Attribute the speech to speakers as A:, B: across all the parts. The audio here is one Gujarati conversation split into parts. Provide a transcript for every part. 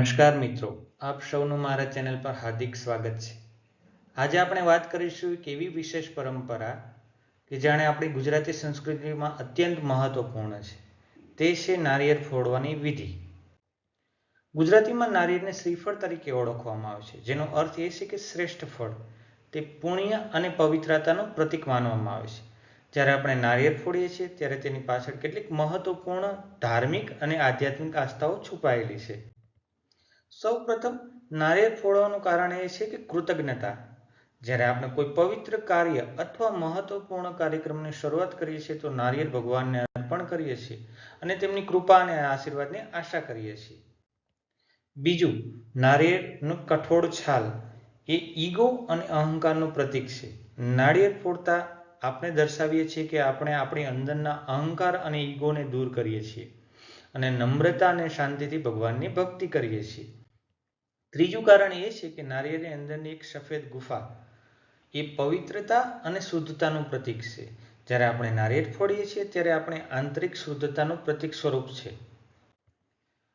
A: નમસ્કાર મિત્રો, આપ સૌનું મારા ચેનલ પર હાર્દિક સ્વાગત છે. આજે આપણે વાત કરીશું એક એવી વિશેષ પરંપરા કે જાણે આપણી ગુજરાતી સંસ્કૃતિમાં અત્યંત મહત્વપૂર્ણ છે. તે છે નારિયેળ ફોડવાની વિધિ. ગુજરાતીમાં નારિયેળને શ્રીફળ તરીકે ઓળખવામાં આવે છે, જેનો અર્થ એ છે કે શ્રેષ્ઠ ફળ. તે પુણ્ય અને પવિત્રતાનું પ્રતીક માનવામાં આવે છે. જ્યારે આપણે નારિયેળ ફોડીએ છીએ, ત્યારે તેની પાછળ કેટલીક મહત્વપૂર્ણ ધાર્મિક અને આધ્યાત્મિક આસ્થાઓ છુપાયેલી છે. સૌ પ્રથમ નારિયેળ ફોડવાનું કારણ એ છે કે કૃતજ્ઞતા. જ્યારે આપણે કોઈ પવિત્ર કાર્ય અથવા મહત્વપૂર્ણ કાર્યક્રમની શરૂઆત કરીએ છીએ, તો નારિયેળ ભગવાનને અર્પણ કરીએ છીએ અને તેમની કૃપા અને આશીર્વાદની આશા કરીએ છીએ. બીજું, નારિયેળનું કઠોળ છાલ એ ઈગો અને અહંકારનું પ્રતીક છે. નાળિયેર ફોડતા આપણે દર્શાવીએ છીએ કે આપણે આપણી અંદરના અહંકાર અને ઈગોને દૂર કરીએ છીએ અને નમ્રતા અને શાંતિથી ભગવાનની ભક્તિ કરીએ છીએ. ત્રીજું કારણ એ છે કે નારિયેળની અંદરની એક સફેદ ગુફા એ પવિત્રતા અને શુદ્ધતાનું પ્રતીક છે. જ્યારે આપણે નારિયેળ ફોડીએ છીએ ત્યારે આપણે આંતરિક શુદ્ધતાનું પ્રતીક સ્વરૂપ છે.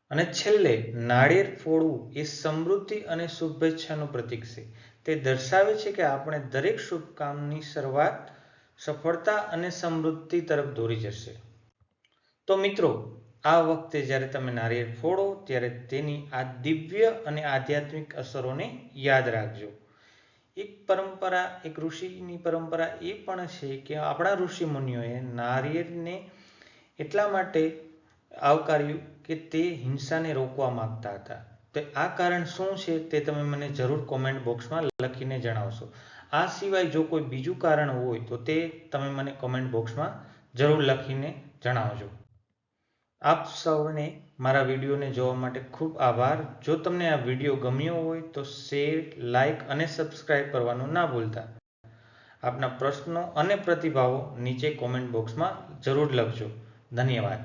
A: અને છેલ્લે નાળિયેર ફોડવું એ સમૃદ્ધિ અને શુભેચ્છાનું પ્રતીક છે. તે દર્શાવે છે કે આપણે દરેક શુભ કામની શરૂઆત સફળતા અને સમૃદ્ધિ તરફ દોરી જશે. તો મિત્રો આ વખતે જ્યારે તમે નારિયેળ ફોડો, ત્યારે તેની આ દિવ્ય અને આધ્યાત્મિક અસરોને યાદ રાખજો. એક પરંપરા, એક ઋષિની પરંપરા એ પણ છે કે આપણા ઋષિ મુનિઓએ નારિયેળને એટલા માટે આવકાર્યું કે તે હિંસાને રોકવા માંગતા હતા. તો આ કારણ શું છે તે તમે મને જરૂર કોમેન્ટ બોક્સમાં લખીને જણાવશો. આ સિવાય જો કોઈ બીજું કારણ હોય તો તે તમે મને કોમેન્ટ બોક્સમાં જરૂર લખીને જણાવજો. આપ સૌને મારા વિડીયોને જોવા માટે ખૂબ આભાર. જો તમને આ વીડિયો ગમ્યો હોય તો શેર લાઇક અને સબસ્ક્રાઇબ કરવાનું ના ભૂલતા. આપના પ્રશ્નો અને પ્રતિભાવો નીચે કોમેન્ટ બોક્સમાં જરૂર લખજો. ધન્યવાદ.